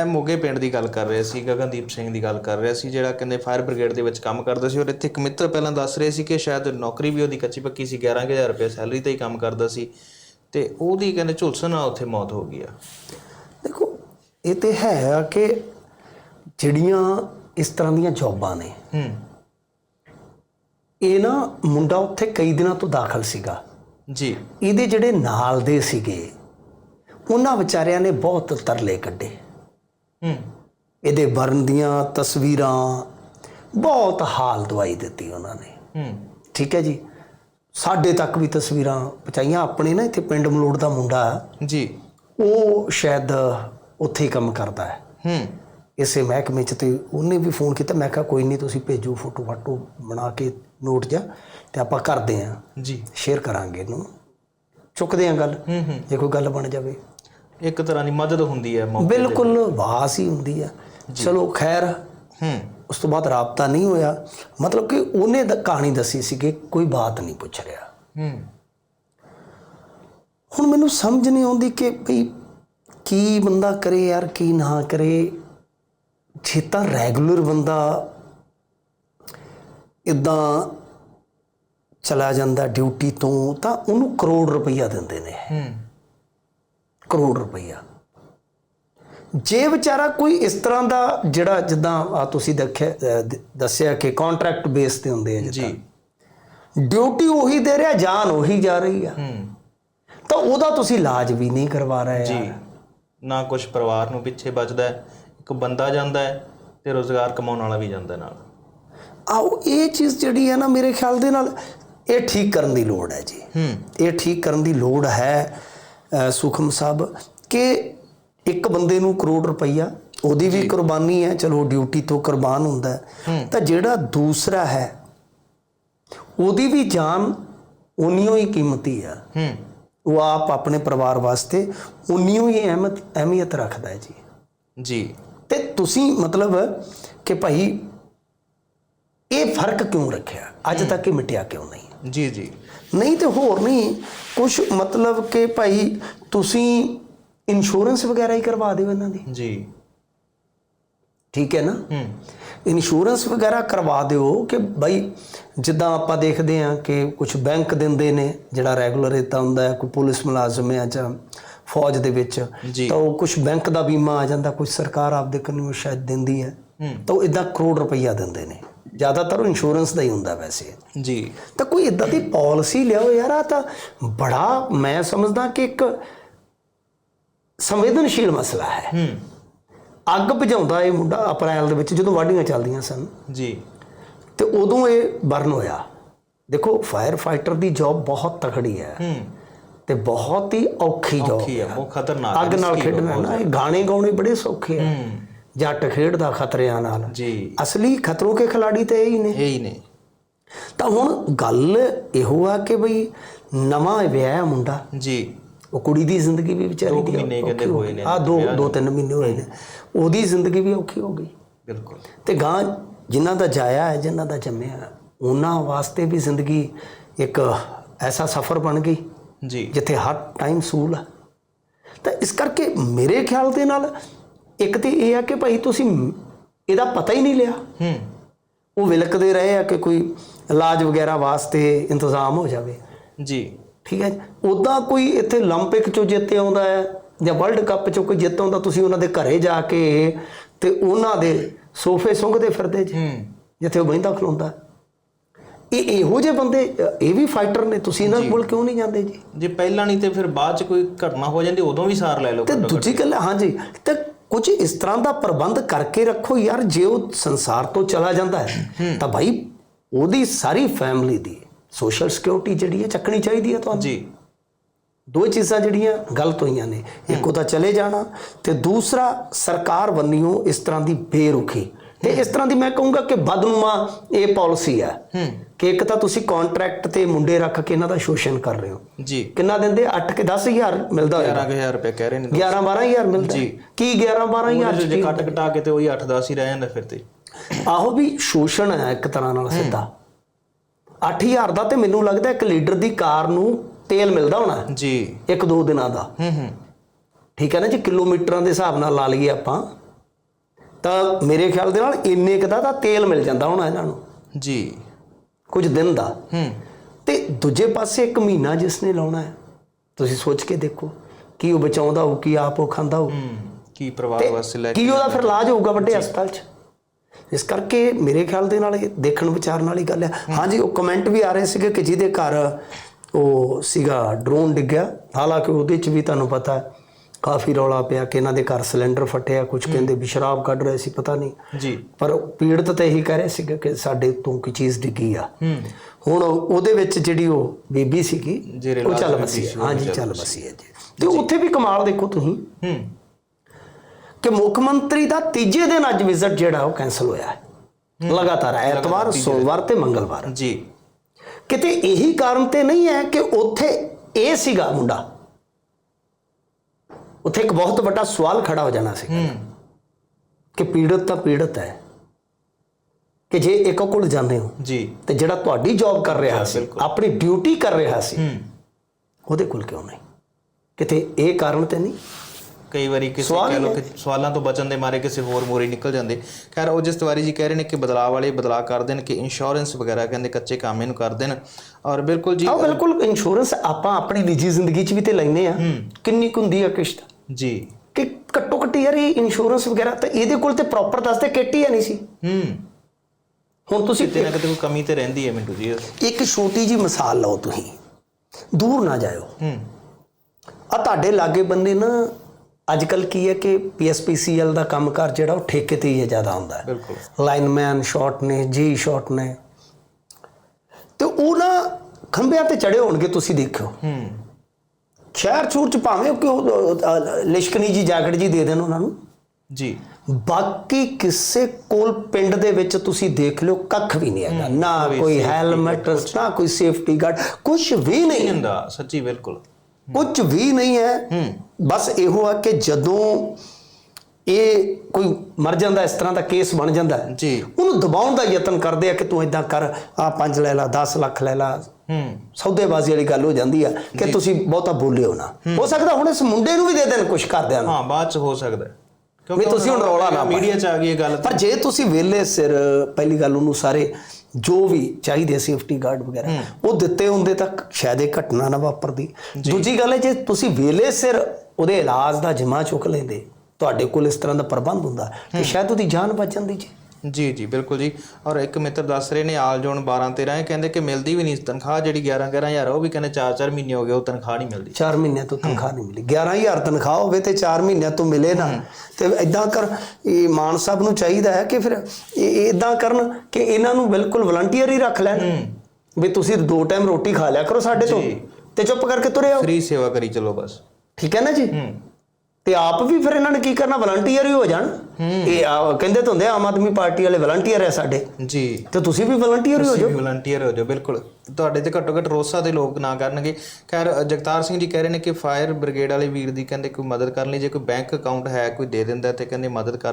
ਮੈਂ ਮੋਗੇ ਪਿੰਡ ਦੀ ਗੱਲ ਕਰ ਰਿਹਾ ਸੀ ਗਗਨਦੀਪ ਸਿੰਘ ਦੀ ਗੱਲ ਕਰ ਰਿਹਾ ਸੀ ਜਿਹੜਾ ਕਹਿੰਦੇ ਫਾਇਰ ਬ੍ਰਿਗੇਡ ਦੇ ਵਿੱਚ ਕੰਮ ਕਰਦਾ ਸੀ ਔਰ ਇੱਥੇ ਇੱਕ ਮਿੱਤਰ ਪਹਿਲਾਂ ਦੱਸ ਰਹੇ ਸੀ ਕਿ ਸ਼ਾਇਦ ਨੌਕਰੀ ਵੀ ਉਹਦੀ ਕੱਚੀ ਪੱਕੀ ਸੀ 11000 ਰੁਪਏ ਸੈਲਰੀ ਤੇ ਹੀ ਕੰਮ ਕਰਦਾ ਸੀ ਤੇ ਉਹਦੀ ਕਹਿੰਦੇ ਝੁਲਸਣ ਨਾਲ ਉੱਥੇ ਮੌਤ ਹੋ ਗਈ ਆ। ਦੇਖੋ ਇਹ ਤੇ ਹੈ ਕਿ ਜਿਹੜੀਆਂ ਇਸ ਤਰ੍ਹਾਂ ਦੀਆਂ ਜੌਬਾਂ ਨੇ ਹੂੰ। ਇਹ ਨਾ ਮੁੰਡਾ ਉੱਥੇ ਕਈ ਦਿਨਾਂ ਤੋਂ ਦਾਖਲ ਸੀਗਾ। ਜੀ। ਇਹਦੇ ਜਿਹੜੇ ਨਾਲ ਦੇ ਸੀਗੇ ਉਹਨਾਂ ਵਿਚਾਰਿਆਂ ਨੇ ਬਹੁਤ ਤਰਲੇ ਕੱਢੇ। ਹੂੰ। ਇਹਦੇ ਬਰਨ ਦੀਆਂ ਤਸਵੀਰਾਂ ਬਹੁਤ ਹਾਲ ਦਵਾਈ ਦਿੱਤੀ ਉਹਨਾਂ ਨੇ। ਹੂੰ। ਠੀਕ ਹੈ ਜੀ? ਸਾਡੇ ਤੱਕ ਵੀ ਤਸਵੀਰਾਂ ਪਹੁੰਚਾਈਆਂ। ਆਪਣੇ ਨਾ ਇੱਥੇ ਪਿੰਡ ਮਲੋੜ ਦਾ ਮੁੰਡਾ ਜੀ। ਉਹ ਸ਼ਾਇਦ ਉੱਥੇ ਹੀ ਕੰਮ ਕਰਦਾ ਹੈ। ਹੂੰ। ਇਸੇ ਮਹਿਕਮੇ ਚ ਤੇ ਉਹਨੇ ਵੀ ਫੋਨ ਕੀਤਾ। ਮੈਂ ਕਿਹਾ ਕੋਈ ਨਹੀਂ ਤੁਸੀਂ ਭੇਜੋ ਫੋਟੋ ਫਾਟੋ ਬਣਾ ਕੇ ਨੋਟ ਜਾ ਤੇ ਆਪਾਂ ਕਰਦੇ ਆਂ ਜੀ। ਸ਼ੇਅਰ ਕਰਾਂਗੇ ਇਹਨੂੰ। ਚੁੱਕਦੇ ਆਂ ਗੱਲ। ਹੂੰ ਹੂੰ। ਜੇ ਕੋਈ ਗੱਲ ਬਣ ਜਾਵੇ। ਇੱਕ ਤਰ੍ਹਾਂ ਦੀ ਮਦਦ ਹੁੰਦੀ ਹੈ ਮੌਕੇ ਬਿਲਕੁਲ ਵਾਸ ਹੀ ਹੁੰਦੀ ਆ। ਚਲੋ ਖੈਰ ਹੂੰ। ਉਸ ਤੋਂ ਬਾਅਦ ਰਾਬਤਾ ਨਹੀਂ ਹੋਇਆ। ਮਤਲਬ ਕਿ ਉਹਨੇ ਦ- ਕਹਾਣੀ ਦੱਸੀ ਸੀ ਕਿ ਕੋਈ ਬਾਤ ਨਹੀਂ ਪੁੱਛ ਰਿਹਾ। ਹੂੰ। ਹੁਣ ਮੈਨੂੰ ਸਮਝ ਨਹੀਂ ਆਉਂਦੀ ਕਿ ਭਈ ਕੀ ਬੰਦਾ ਕਰੇ ਯਾਰ ਕੀ ਨਾ ਕਰੇ। ਜੇ ਤਾਂ ਰੈਗੂਲਰ ਬੰਦਾ ਇਦਾਂ ਚਲਾ ਜਾਂਦਾ ਡਿਊਟੀ ਤੋਂ ਤਾਂ ਉਹਨੂੰ ਕਰੋੜ ਰੁਪਈਆ ਦਿੰਦੇ ਨੇ। ਹੂੰ। ਕਰੋੜ ਰੁਪਈਆ। ਜੇ ਵਿਚਾਰਾ ਕੋਈ ਇਸ ਤਰ੍ਹਾਂ ਦਾ ਜਿਹੜਾ ਜਿੱਦਾਂ ਤੁਸੀਂ ਦੇਖਿਆ ਦੱਸਿਆ ਕਿ ਕੰਟਰੈਕਟ ਬੇਸ ਤੇ ਹੁੰਦੇ ਆ ਜਿੱਦਾਂ। ਜੀ। ਡਿਊਟੀ ਉਹੀ ਦੇ ਰਿਹਾ ਜਾਨ ਉਹੀ ਜਾ ਰਹੀ ਆ। ਹੂੰ। ਤਾਂ ਉਹਦਾ ਤੁਸੀਂ ਇਲਾਜ ਵੀ ਨਹੀਂ ਕਰਵਾ ਰਹੇ ਜੀ। ਨਾ ਕੁਝ ਪਰਿਵਾਰ ਨੂੰ ਪਿੱਛੇ ਬਚਦਾ ਹੈ ਇੱਕ ਬੰਦਾ ਜਾਂਦਾ ਹੈ ਤੇ ਰੋਜ਼ਗਾਰ ਕਮਾਉਣ ਵਾਲਾ ਵੀ ਜਾਂਦਾ ਨਾਲ। ਆਓ ਇਹ ਚੀਜ਼ ਜਿਹੜੀ ਹੈ ਨਾ ਮੇਰੇ ਖਿਆਲ ਦੇ ਨਾਲ ਇਹ ਠੀਕ ਕਰਨ ਦੀ ਲੋੜ ਹੈ ਜੀ। ਹੂੰ। ਇਹ ਠੀਕ ਕਰਨ ਦੀ ਲੋੜ ਹੈ। ਸੁਖਮ ਸਾਹਿਬ ਕਿ ਇੱਕ ਬੰਦੇ ਨੂੰ ਕਰੋੜ ਰੁਪਈਆ ਉਹਦੀ ਵੀ ਕੁਰਬਾਨੀ ਹੈ ਚਲੋ ਡਿਊਟੀ ਤੋਂ ਕੁਰਬਾਨ ਹੁੰਦਾ ਤਾਂ ਜਿਹੜਾ ਦੂਸਰਾ ਹੈ ਉਹਦੀ ਵੀ ਜਾਨ ਉਨੀਓ ਹੀ ਕੀਮਤੀ ਆ। ਹੂੰ। ਉਹ ਆਪ ਆਪਣੇ ਪਰਿਵਾਰ ਵਾਸਤੇ ਉਨੀਓ ਹੀ ਅਹਿਮਤ ਅਹਿਮੀਅਤ ਰੱਖਦਾ ਹੈ ਜੀ। ਜੀ। ਤੇ ਤੁਸੀਂ ਮਤਲਬ ਕਿ ਭਾਈ ਇਹ ਫ਼ਰਕ ਕਿਉਂ ਰੱਖਿਆ? ਅੱਜ ਤੱਕ ਇਹ ਮਿਟਿਆ ਕਿਉਂ ਨਹੀਂ? ਜੀ ਜੀ। ਨਹੀਂ ਤੇ ਹੋਰ ਨਹੀਂ ਕੁਝ ਮਤਲਬ ਕਿ ਭਾਈ ਤੁਸੀਂ ਇੰਸ਼ੋਰੈਂਸ ਵਗੈਰਾ ਹੀ ਕਰਵਾ ਦਿਓ ਇਹਨਾਂ ਦੀ। ਜੀ। ਠੀਕ ਹੈ ਨਾ? ਹੂੰ। ਇੰਸ਼ੋਰੈਂਸ ਵਗੈਰਾ ਕਰਵਾ ਦਿਓ ਕਿ ਭਾਈ ਜਿੱਦਾਂ ਆਪਾਂ ਦੇਖਦੇ ਹਾਂ ਕਿ ਕੁਝ ਬੈਂਕ ਦਿੰਦੇ ਨੇ ਜਿਹੜਾ ਰੈਗੂਲਰ ਇਤਾਂ ਹੁੰਦਾ ਹੈ ਕੋਈ ਪੁਲਿਸ ਮੁਲਾਜ਼ਮ ਹੈ ਜਾਂ ਫੌਜ ਦੇ ਵਿੱਚ। ਤਾਂ ਉਹ ਕੁਝ ਬੈਂਕ ਦਾ ਬੀਮਾ ਆ ਜਾਂਦਾ ਕੁਝ ਸਰਕਾਰ ਆਪਦੇ ਕੰਨਿਓ ਸ਼ਾਇਦ ਦਿੰਦੀ ਹੂੰ। ਤਾਂ ਉਹ ਇਦਾਂ ਕਰੋੜ ਰੁਪਈਆ ਦਿੰਦੇ ਨੇ। ਜ਼ਿਆਦਾਤਰ ਇੰਸ਼ੋਰੈਂਸ ਦਾ ਹੀ ਹੁੰਦਾ ਵੈਸੇ। ਜੀ। ਤਾਂ ਕੋਈ ਇਦਾਂ ਦੀ ਪਾਲਿਸੀ ਲਿਆਓ ਯਾਰ ਆ ਤਾਂ ਬੜਾ ਮੈਂ ਸਮਝਦਾ ਕਿ ਇੱਕ ਸੰਵੇਦਨਸ਼ੀਲ ਮਸਲਾ ਹੈ। ਹੂੰ। ਅੱਗ ਬੁਝਾਉਂਦਾ ਇਹ ਮੁੰਡਾ ਅਪ੍ਰੈਲ ਦੇ ਵਿੱਚ ਜਦੋਂ ਵਾਢੀਆਂ ਚੱਲਦੀਆਂ ਸਨ। ਜੀ। ਤੇ ਉਦੋਂ ਇਹ ਬਰਨ ਹੋਇਆ। ਦੇਖੋ ਫਾਇਰ ਫਾਈਟਰ ਦੀ ਜੌਬ ਬਹੁਤ ਤਕੜੀ ਹੈ। ਹੂੰ। ਤੇ ਬਹੁਤ ਹੀ ਔਖੀ ਜੌਬ ਆ ਬਹੁਤ ਖਤਰਨਾਕ ਹੈ, ਅੱਗ ਨਾਲ ਖੇਡਣਾ ਨਾ ਇਹ ਗਾਣੇ ਗਾਉਣੇ ਬੜੇ ਸੌਖੇ ਆ ਹੂੰ। ਜੱਟ ਖੇਡਦਾ ਖਤਰਿਆਂ ਨਾਲ। ਜੀ। ਅਸਲੀ ਖਤਰੋਂ ਕੇ ਖਿਲਾੜੀ ਤੇ ਇਹ ਹੀ ਨੇ। ਇਹ ਹੀ ਨੇ। ਤਾਂ ਹੁਣ ਗੱਲ ਇਹੋ ਆ ਕਿ ਬਈ ਨਵਾਂ ਵਿਆਹਿਆ ਮੁੰਡਾ। ਜੀ। ਉਹ ਕੁੜੀ ਦੀ ਜ਼ਿੰਦਗੀ ਵੀ ਵਿਚਾਰੀ ਦੋ ਮਹੀਨੇ ਕਹਿੰਦੇ ਹੋ ਹੋਏ। ਨੇ। ਆ ਦੋ ਦੋ ਤਿੰਨ ਮਹੀਨੇ ਹੋਏ ਨੇ। ਉਹਦੀ ਜ਼ਿੰਦਗੀ ਵੀ ਔਖੀ ਹੋ ਗਈ। ਬਿਲਕੁਲ। ਤੇ ਗਾਂ ਜਿਨ੍ਹਾਂ ਦਾ ਜਾਇਆ ਹੈ ਜਿਨ੍ਹਾਂ ਦਾ ਜੰਮਿਆ ਉਹਨਾਂ ਵਾਸਤੇ ਵੀ ਜ਼ਿੰਦਗੀ ਇੱਕ ਐਸਾ ਸਫ਼ਰ ਬਣ ਗਈ। ਜੀ। ਜਿੱਥੇ ਹਰ ਟਾਈਮ ਸੂਲ ਆ। ਤਾਂ ਇਸ ਕਰਕੇ ਮੇਰੇ ਖਿਆਲ ਦੇ ਨਾਲ ਇੱਕ ਤੇ ਇਹ ਆ ਕਿ ਭਾਈ ਤੁਸੀਂ ਇਹਦਾ ਪਤਾ ਹੀ ਨਹੀਂ ਲਿਆ ਹੂੰ ਉਹ ਵਿਲਕਦੇ ਰਹੇ ਆ ਕਿ ਕੋਈ ਇਲਾਜ ਵਗੈਰਾ ਵਾਸਤੇ ਇੰਤਜ਼ਾਮ ਹੋ ਜਾਵੇ ਜੀ ਠੀਕ ਹੈ ਉਦਾਂ ਕੋਈ ਇੱਥੇ 올림픽 ਚੋਂ ਜਿੱਤੇ ਆਉਂਦਾ ਹੈ ਜਾਂ ਵਰਲਡ ਕੱਪ ਚੋਂ ਕੋਈ ਜਿੱਤ ਆਉਂਦਾ ਤੁਸੀਂ ਉਹਨਾਂ ਦੇ ਘਰੇ ਜਾ ਕੇ ਤੇ ਉਹਨਾਂ ਦੇ ਸੋਫੇ ਸੁੰਘਦੇ ਫਿਰਦੇ ਜੀ ਹੂੰ ਜਿੱਥੇ ਉਹ ਬਹਿੰਦਾ ਖਲੋਂਦਾ ਇਹ ਇਹੋ ਜਿਹੇ ਬੰਦੇ ਅ, ਇਹ ਵੀ ਫਾਈਟਰ ਨੇ ਤੁਸੀਂ ਇਹਨਾਂ ਕੋਲ ਕਿਉਂ ਨਹੀਂ ਜਾਂਦੇ ਜੀ ਜੇ ਪਹਿਲਾਂ ਨਹੀਂ ਤੇ ਫਿਰ ਬਾਅਦ ਚ ਕੋਈ ਘਟਨਾ ਹੋ ਜਾਂਦੀ ਉਦੋਂ ਵੀ ਸਾਰ ਲੈ ਲਓ ਤੇ ਘੱਟੋ ਘੱਟ। ਦੂਜੀ ਗੱਲ ਹਾਂਜੀ ਤੇ ਕੁਝ ਇਸ ਤਰ੍ਹਾਂ ਦਾ ਪ੍ਰਬੰਧ ਕਰਕੇ ਰੱਖੋ ਯਾਰ ਜੇ ਉਹ ਸੰਸਾਰ ਤੋਂ ਚਲਾ ਜਾਂਦਾ ਹੈ ਤਾਂ ਭਾਈ ਉਹਦੀ ਸਾਰੀ ਫੈਮਿਲੀ ਦੀ ਸੋਸ਼ਲ ਸਿਕਿਉਰਿਟੀ ਜਿਹੜੀ ਹੈ ਚੱਕਣੀ ਚਾਹੀਦੀ ਹੈ ਤੁਹਾਨੂੰ। ਜੀ। ਦੋ ਚੀਜ਼ਾਂ ਜਿਹੜੀਆਂ ਗਲਤ ਹੋਈਆਂ ਨੇ ਇੱਕ ਉਹ ਤਾਂ ਚਲੇ ਜਾਣਾ ਤੇ ਦੂਸਰਾ ਸਰਕਾਰ ਵੱਲੋਂ ਇਸ ਤਰ੍ਹਾਂ ਦੀ ਬੇਰੁਖੀ ਤੇ ਇਸ ਤਰ੍ਹਾਂ ਦੀ ਮੈਂ ਕਹੂੰਗਾ ਕਿ ਬਦਨੁਮਾ ਇਹ ਪਾਲਿਸੀ ਹੈ। ਕਿ ਇੱਕ ਤਾਂ ਤੁਸੀਂ ਕੰਟਰੈਕਟ ਤੇ ਮੁੰਡੇ ਰੱਖ ਕੇ ਇਹਨਾਂ ਦਾ ਸ਼ੋਸ਼ਣ ਕਰ ਰਹੇ ਹੋ। ਜੀ। ਕਿੰਨਾ ਦਿੰਦੇ 8 ਕਿ 10000 ਮਿਲਦਾ ਹੋਏਗਾ। 11000 ਰੁਪਏ ਕਹਿ ਰਹੇ ਨੇ 11 12000 ਮਿਲਦਾ। ਜੀ। ਕੀ 11 12000 ਉਹਦੇ ਚ ਜੇ ਕੱਟ ਕਟਾ ਕੇ ਤੇ ਉਹੀ 8-10 ਹੀ ਰਹਿ ਜਾਂਦਾ ਫਿਰ ਤੇ। ਆਹੋ ਵੀ ਸ਼ੋਸ਼ਣ ਹੈ ਇੱਕ ਤਰ੍ਹਾਂ ਨਾਲ ਸਿੱਧਾ। 8000 ਦਾ ਤੇ ਮੈਨੂੰ ਲੱਗਦਾ ਇੱਕ ਲੀਡਰ ਦੀ ਕਾਰ ਨੂੰ ਤੇਲ ਮਿਲਦਾ ਹੋਣਾ। ਜੀ। ਇੱਕ ਦੋ ਦਿਨਾਂ ਦਾ। ਹੂੰ ਹੂੰ। ਠੀਕ ਹੈ ਨਾ? ਜੀ ਕਿਲੋਮੀਟਰਾਂ ਦੇ ਹਿਸਾਬ ਨਾਲ ਲਾ ਲਈਏ ਆਪਾਂ। ਤਾਂ ਮੇਰੇ ਖਿਆਲ ਦੇ ਨਾਲ ਇੰਨੇ ਕੁ ਦਾ ਤਾਂ ਤੇਲ ਮਿਲ ਜਾਂਦਾ ਹੋਣਾ ਇਹਨਾਂ ਨੂੰ। ਜੀ। ਕੁਝ ਦਿਨ ਦਾ। ਹੂੰ। ਤੇ ਦੂਜੇ ਪਾਸੇ ਇੱਕ ਮਹੀਨਾ ਜਿਸ ਨੇ ਲਾਉਣਾ ਹੈ। ਤੁਸੀਂ ਸੋਚ ਕੇ ਦੇਖੋ ਕੀ ਉਹ ਬਚਾਉਂਦਾ ਹੋ ਕੀ ਆਪ ਉਹ ਖਾਂਦਾ ਹੋ ਹੂੰ ਕੀ ਪਰਿਵਾਰ ਵਾਸਤੇ ਲੈ ਕੇ ਕੀ ਉਹਦਾ ਫਿਰ ਇਲਾਜ ਹੋਊਗਾ ਵੱਡੇ ਹਸਪਤਾਲ 'ਚ? ਇਸ ਕਰਕੇ ਮੇਰੇ ਖਿਆਲ ਦੇ ਨਾਲ ਇਹ ਦੇਖਣ ਵਿਚਾਰਨ ਵਾਲੀ ਗੱਲ ਹੈ। ਹਾਂਜੀ ਉਹ ਕਮੈਂਟ ਵੀ ਆ ਰਹੇ ਸੀਗੇ ਕਿ ਜਿਹਦੇ ਘਰ ਉਹ ਸੀਗਾ ਡਰੋਨ ਡਿੱਗਿਆ। ਹਾਲਾਂਕਿ ਉਹਦੇ 'ਚ ਵੀ ਤੁਹਾਨੂੰ ਪਤਾ ਹੈ ਕਾਫੀ ਰੌਲਾ ਪਿਆ ਕਿ ਇਹਨਾਂ ਦੇ ਘਰ ਸਿਲੰਡਰ ਫਟਿਆ ਕੁਝ ਕਹਿੰਦੇ ਵੀ ਸ਼ਰਾਬ ਕੱਢ ਰਹੇ ਸੀ ਪਤਾ ਨਹੀਂ। ਜੀ। ਪਰ ਪੀੜਤ ਤਾਂ ਇਹੀ ਕਹਿ ਰਹੇ ਸੀਗੇ ਕਿ ਸਾਡੇ ਤੋਂ ਕੋਈ ਚੀਜ਼ ਡਿੱਗੀ ਆ। ਹੁਣ ਉਹਦੇ ਵਿੱਚ ਜਿਹੜੀ ਉਹ ਬੀਬੀ ਸੀਗੀ ਉਹ ਚੱਲ ਬਸੀ ਸੀ, ਹਾਂਜੀ ਚੱਲ ਚੱਲ ਬਸੀ ਹੈ ਜੀ। ਤੇ ਉੱਥੇ ਵੀ ਕਮਾਲ ਦੇਖੋ ਤੁਸੀਂ। ਹੂੰ। ਕਿ ਮੁੱਖ ਮੰਤਰੀ ਦਾ ਤੀਜੇ ਦਿਨ ਅੱਜ ਵਿਜ਼ਿਟ ਜਿਹੜਾ ਉਹ ਕੈਨਸਲ ਹੋਇਆ ਹੈ। ਲਗਾਤਾਰ ਐਤਵਾਰ ਸੋਮਵਾਰ ਤੇ ਮੰਗਲਵਾਰ। ਜੀ। ਕਿਤੇ ਇਹੀ ਕਾਰਨ ਤੇ ਨਹੀਂ ਹੈ ਕਿ ਉੱਥੇ ਇਹ ਸੀਗਾ ਮੁੰਡਾ। ਉੱਥੇ ਇੱਕ ਬਹੁਤ ਵੱਡਾ ਸਵਾਲ ਖੜਾ ਹੋ ਜਾਣਾ ਸੀ। ਹੂੰ। ਕਿ ਪੀੜਤ ਤਾਂ ਪੀੜਤ ਹੈ। ਕਿ ਜੇ ਇੱਕ ਕੋਲ ਜਾਂਦੇ ਹੋ ਜੀ। ਤੇ ਜਿਹੜਾ ਤੁਹਾਡੀ ਜੌਬ ਕਰ ਰਿਹਾ ਸੀ ਆਪਣੀ ਡਿਊਟੀ ਕਰ ਰਿਹਾ ਸੀ ਹੂੰ। ਉਹਦੇ ਕੋਲ ਕਿਉਂ ਨਹੀਂ? ਕਿਤੇ ਇਹ ਕਾਰਨ ਤੇ ਨਹੀਂ? ਕਈ ਵਾਰੀ ਕਿਸੇ ਸਵਾਲ ਕਹਿ ਹੀ ਲੋ ਹੈ। ਕਿ ਸਵਾਲਾਂ ਤੋਂ ਬਚਣ ਦੇ ਮਾਰੇ ਕਿਸੇ ਹੋਰ ਮੋਰੇ ਨਿਕਲ ਜਾਂਦੇ। ਖੈਰ ਉਹ ਜਿਸ ਤਿਵਾਰੀ ਜੀ ਕਹਿ ਰਹੇ ਨੇ ਕਿ ਬਦਲਾਅ ਵਾਲੇ ਬਦਲਾਅ ਕਰ ਦੇਣ ਕਿ ਇੰਸ਼ੋਰੈਂਸ ਵਗੈਰਾ ਕਹਿੰਦੇ ਕੱਚੇ ਕੰਮ ਇਹਨੂੰ ਕਰ ਦੇਣ। ਔਰ ਬਿਲਕੁਲ ਜੀ ਆਹ ਬਿਲਕੁਲ ਇੰਸ਼ੋਰੈਂਸ ਆਪਾਂ ਆਪਣੀ ਨਿੱਜੀ ਜ਼ਿੰਦਗੀ 'ਚ ਵੀ ਤੇ ਲੈਨੇ ਆ ਕਿੰਨੀ ਕੁ ਹੁੰਦੀ ਆ ਕਿਸ਼ਤ? ਜੀ। ਕਿ ਘੱਟੋ ਘੱਟ ਯਾਰ ਇਹ ਇੰਸ਼ੋਰੈਂਸ ਵਗੈਰਾ ਤਾਂ ਇਹਦੇ ਕੋਲ ਤੇ ਪ੍ਰੋਪਰ ਦੱਸਦੇ ਕਿੱਟ ਹੈ ਨਹੀਂ ਸੀ। ਹੂੰ। ਹੁਣ ਤੁਸੀਂ ਕਿਤੇ ਨਾ ਕਿਤੇ ਕੋਈ ਕਮੀ ਤੇ ਰਹਿੰਦੀ ਹੈ ਮਿੰਟੂ ਜੀ। ਇੱਕ ਛੋਟੀ ਜੀ ਮਿਸਾਲ ਲਓ ਤੁਸੀਂ। ਦੂਰ ਨਾ ਜਾਇਓ। ਹੂੰ। ਆ ਤੁਹਾਡੇ ਲਾਗੇ ਬੰਦੇ ਨਾ ਅੱਜ ਕੱਲ ਕੀ ਹੈ ਕਿ ਪੀਐਸਪੀਸੀਐਲ ਦਾ ਕੰਮਕਾਰ ਜਿਹੜਾ ਉਹ ਠੇਕੇ ਤੇ ਹੀ ਹੈ ਜ਼ਿਆਦਾ ਹੁੰਦਾ ਹੈ। ਬਿਲਕੁਲ। ਲਾਈਨਮੈਨ ਸ਼ਾਟ ਨੇ ਜੀ ਸ਼ਾਟ ਨੇ। ਤੇ ਉਹ ਨਾ ਖੰਭਿਆਂ ਤੇ ਚੜੇ ਹੋਣਗੇ ਤੁਸੀਂ ਦੇਖਿਓ। ਹੂੰ। ਸ਼ਹਿਰ ਛੂਰ ਚ ਭਾਵੇਂ ਕਿ ਲਿਸ਼ਕਣੀ ਜੀ ਜੈਕਟ ਜੀ ਦੇ ਦੇਣ ਉਹਨਾਂ ਨੂੰ। ਜੀ। ਬਾਕੀ ਕਿਸੇ ਕੋਲ ਪਿੰਡ ਦੇ ਵਿੱਚ ਤੁਸੀਂ ਦੇਖ ਲਿਓ ਕੱਖ ਵੀ ਨਹੀਂ ਹੈਗਾ। ਨਾ ਕੋਈ ਹੈਲਮਟ ਨਾ ਕੋਈ ਸੇਫਟੀ ਗਾਰਡ ਕੁਝ ਵੀ ਨਹੀਂ ਹੁੰਦਾ ਸੱਚੀ ਬਿਲਕੁਲ। ਕੁਝ ਵੀ ਨਹੀਂ ਹੈ। ਹੂੰ। ਬਸ ਇਹੋ ਆ ਕਿ ਜਦੋਂ ਇਹ ਕੋਈ ਮਰ ਜਾਂਦਾ ਇਸ ਤਰ੍ਹਾਂ ਦਾ ਕੇਸ ਬਣ ਜਾਂਦਾ। ਜੀ। ਉਹਨੂੰ ਦਬਾਉਣ ਦਾ ਯਤਨ ਕਰਦੇ ਆ ਕਿ ਤੂੰ ਇਦਾਂ ਕਰ ਆ 5 ਲੈ ਲਾ 10 ਲੱਖ ਲੈ ਲਾ। ਹੂੰ। ਸੌਦੇਬਾਜ਼ੀ ਵਾਲੀ ਗੱਲ ਹੋ ਜਾਂਦੀ ਆ ਕਿ ਤੁਸੀਂ ਬਹੁਤਾ ਬੋਲਿਓ ਨਾ। ਹੋ। ਸਕਦਾ ਹੁਣ ਇਸ ਮੁੰਡੇ ਨੂੰ ਵੀ ਦੇ ਦੇਣ ਕੁਝ ਕਰਦਿਆਂ ਨੂੰ। ਹਾਂ ਬਾਅਦ ਚ ਹੋ ਸਕਦਾ। ਵੀ ਤੁਸੀਂ ਹੁਣ ਰੌਲਾ ਨਾ ਮੀਡੀਆ ਚ ਆ ਗਈ ਇਹ ਗੱਲ ਪਰ ਜੇ ਤੁਸੀਂ ਵੇਲੇ ਸਿਰ ਪਹਿਲੀ ਗੱਲ ਉਹਨੂੰ ਸਾਰੇ ਜੋ ਵੀ ਚਾਹੀਦੇ ਸੇਫਟੀ ਗਾਰਡ ਵਗੈਰਾ ਉਹ ਦਿੱਤੇ ਹੁੰਦੇ ਤਾਂ ਸ਼ਾਇਦ ਇਹ ਘਟਨਾ ਨਾ ਵਾਪਰਦੀ। ਦੂਜੀ ਗੱਲ ਹੈ ਜੇ ਤੁਸੀਂ ਵੇਲੇ ਸਿਰ ਉਹਦੇ ਇਲਾਜ ਦਾ ਜਿਮਾ ਚੁੱਕ ਲੈਂਦੇ ਤੁਹਾਡੇ ਕੋਲ ਇਸ ਤਰ੍ਹਾਂ ਦਾ ਪ੍ਰਬੰਧ ਹੁੰਦਾ ਤੇ ਸ਼ਾਇਦ ਉਹਦੀ ਜਾਨ ਬਚ ਜਾਂਦੀ ਜੀ ਜੀ ਜੀ ਬਿਲਕੁਲ ਜੀ। ਔਰ ਇੱਕ ਮਿੱਤਰ ਦੱਸ ਰਹੇ ਨੇ ਆਲ ਜੋਨ 12 13 ਇਹ ਕਹਿੰਦੇ ਕਿ ਮਿਲਦੀ ਵੀ ਨਹੀਂ ਤਨਖਾਹ ਜਿਹੜੀ 11 11000 ਉਹ ਵੀ ਕਹਿੰਦੇ 4-4 ਮਹੀਨੇ ਹੋ ਗਏ ਉਹ ਤਨਖਾਹ ਨਹੀਂ ਮਿਲਦੀ। 4 ਮਹੀਨਿਆਂ ਤੋਂ ਤਨਖਾਹ ਨਹੀਂ ਮਿਲੀ। 11000 ਤਨਖਾਹ ਹੋਵੇ ਤੇ 4 ਮਹੀਨਿਆਂ ਤੋਂ ਮਿਲੇ ਨਾ। ਤੇ ਇਦਾਂ ਕਰ ਇਹ ਮਾਨ ਸਾਹਿਬ ਨੂੰ ਚਾਹੀਦਾ ਹੈ ਕਿ ਫਿਰ ਇਹ ਇਦਾਂ ਕਰਨ ਕਿ ਇਹਨਾਂ ਨੂੰ ਬਿਲਕੁਲ ਵਲੰਟੀਅਰ ਹੀ ਰੱਖ ਲੈਣ। ਵੀ ਤੁਸੀਂ ਦੋ ਟਾਈਮ ਰੋਟੀ ਖਾ ਲਿਆ ਕਰੋ ਸਾਡੇ ਤੋਂ ਤੇ ਚੁੱਪ ਕਰਕੇ ਤੁਰੇ ਆਓ। ਫ੍ਰੀ ਸੇਵਾ ਕਰੀ ਚਲੋ ਬਸ। ਠੀਕ ਹੈ ਨਾ ਜੀ? ਤੇ ਆਪ ਵੀ ਫਿਰ ਇਹਨਾਂ ਨੇ ਕੀ ਕਰਨਾ ਵਲੰਟੀਅਰ ਹੀ ਹੋ ਜਾਣ। ਇਹ ਆ- ਕਹਿੰਦੇ ਤਾਂ ਹੁੰਦੇ ਆ, ਆਮ ਆਦਮੀ ਪਾਰਟੀ ਵਾਲੇ ਵਲੰਟੀਅਰ ਹੈ ਸਾਡੇ। ਜੀ। ਤੇ ਤੁਸੀਂ ਵੀ ਵਲੰਟੀਅਰ ਹੀ ਹੋ ਤੁਸੀਂ ਜਾਓ। ਵੀ ਵਲੰਟੀਅਰ ਹੋ ਜਾਓ ਬਿਲਕੁਲ। ਤੁਹਾਡੇ ਤੇ ਘੱਟੋ ਘੱਟ ਰੋਸਾ ਦੇ ਲੋਕ ਨਾ ਕਰਨਗੇ। ਖੈਰ ਜਗਤਾਰ ਸਿੰਘ ਜੀ ਕਹਿ ਰਹੇ ਨੇ ਕਿ ਫਾਇਰ ਬ੍ਰਿਗੇਡ ਵਾਲੇ ਵੀਰ ਦੀ ਕਹਿੰਦੇ ਕੋਈ ਮਦਦ ਕਰਨ ਲਈ ਜੇ ਕੋਈ ਬੈਂਕ ਅਕਾਊਂਟ ਹੈ ਕੋਈ ਦੇ ਦਿੰਦਾ ਤੇ ਕਹਿੰਦੇ ਮਦਦ ਕਰ